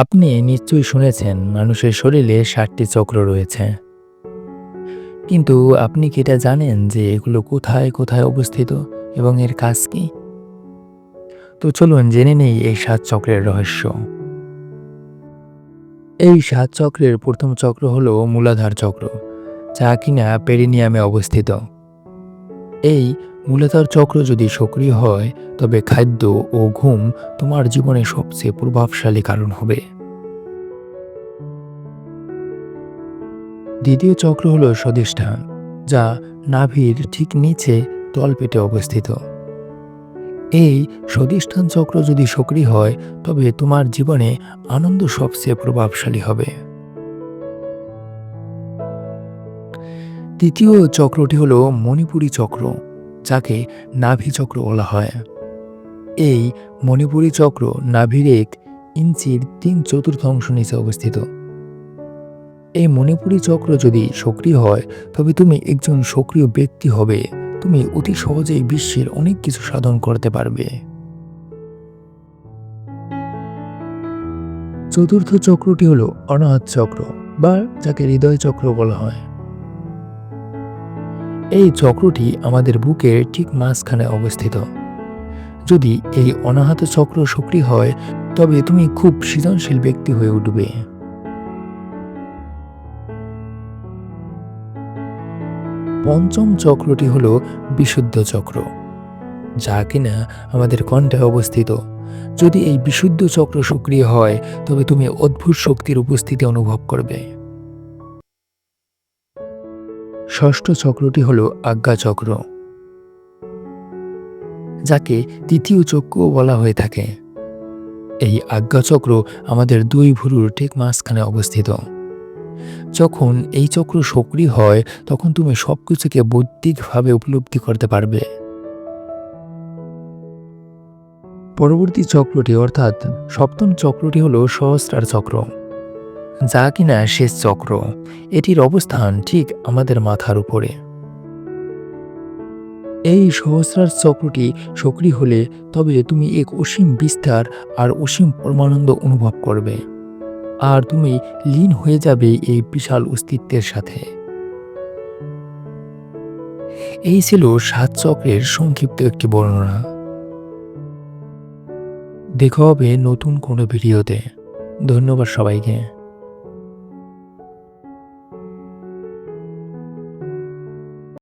আপনি নিশ্চয়ই শুনেছেন, মানুষের শরীরে ষাটটি চক্র রয়েছে। কিন্তু আপনি কি এটা জানেন যে এগুলো কোথায় কোথায় অবস্থিত এবং এর কাজ কি? তো চলুন জেনে নেই এই সাত চক্রের রহস্য। এই সাত চক্রের প্রথম চক্র হলো মূলাধার চক্র, যা কিনা পেরিনিয়ামে অবস্থিত। এই মূলাধার চক্র যদি সক্রিয় হয়, তবে খাদ্য ও ঘুম তোমার জীবনে সবচেয়ে প্রভাবশালী কারণ হবে। দ্বিতীয় চক্র হলো স্বধিষ্ঠান যা নাভির ঠিক নিচে তলপেটে অবস্থিত। এই স্বধিষ্ঠান চক্র যদি সক্রিয় হয়, তবে তোমার জীবনে আনন্দ সবচেয়ে প্রভাবশালী হবে। তৃতীয় চক্রটি হলো মণিপুরী চক্র যাকে নাভি চক্র বলা হয়। এই মণিপুরী চক্র নাভির এক ইঞ্চির তিন চতুর্থাংশ নিচে অবস্থিত। এই মণিপুরী চক্র যদি সক্রিয় হয়, তবে তুমি একজন সক্রিয় ব্যক্তি হবে। তুমি অতি সহজেই বিশ্বের অনেক কিছু সাধন করতে পারবে। চতুর্থ চক্রটি হলো অনাহত চক্র, বা যাকে হৃদয় চক্র বলা হয়। এই চক্রটি আমাদের বুকের ঠিক মাঝখানে অবস্থিত। যদি এই অনাহত চক্র সক্রিয় হয়, তবে তুমি খুব সৃজনশীল ব্যক্তি হয়ে উঠবে। পঞ্চম চক্রটি হলো বিশুদ্ধ চক্র, যা কিনা আমাদের কণ্ঠে অবস্থিত। যদি এই বিশুদ্ধ চক্র সক্রিয় হয়, তবে তুমি অদ্ভুত শক্তির উপস্থিতি অনুভব করবে। ষষ্ঠ চক্রটি হল আজ্ঞা চক্র, যাকে তৃতীয় চক্রও বলা হয়ে থাকে। এই আজ্ঞা চক্র আমাদের দুই ভুরুর ঠিক মাঝখানে অবস্থিত। যখন এই চক্র সক্রিয় হয়, তখন তুমি সব কিছুকে বৌদ্ধিকভাবে উপলব্ধি করতে পারবে। পরবর্তী চক্রটি অর্থাৎ সপ্তম চক্রটি হল সহস্রার চক্র। যা কিনা শেষ চক্র। এটির অবস্থান ঠিক আমাদের মাথার উপরে। এই সহস্রার চক্রটি সক্রিয় হলে তবে তুমি এক অসীম বিস্তার আর অসীম পরমানন্দ অনুভব করবে। আর তুমি লীন হয়ে যাবে এই বিশাল অস্তিত্বের সাথে। এই ছিল সাত চক্রের সংক্ষিপ্ত একটি বর্ণনা। দেখা হবে নতুন কোনো ভিডিওতে। ধন্যবাদ সবাইকে।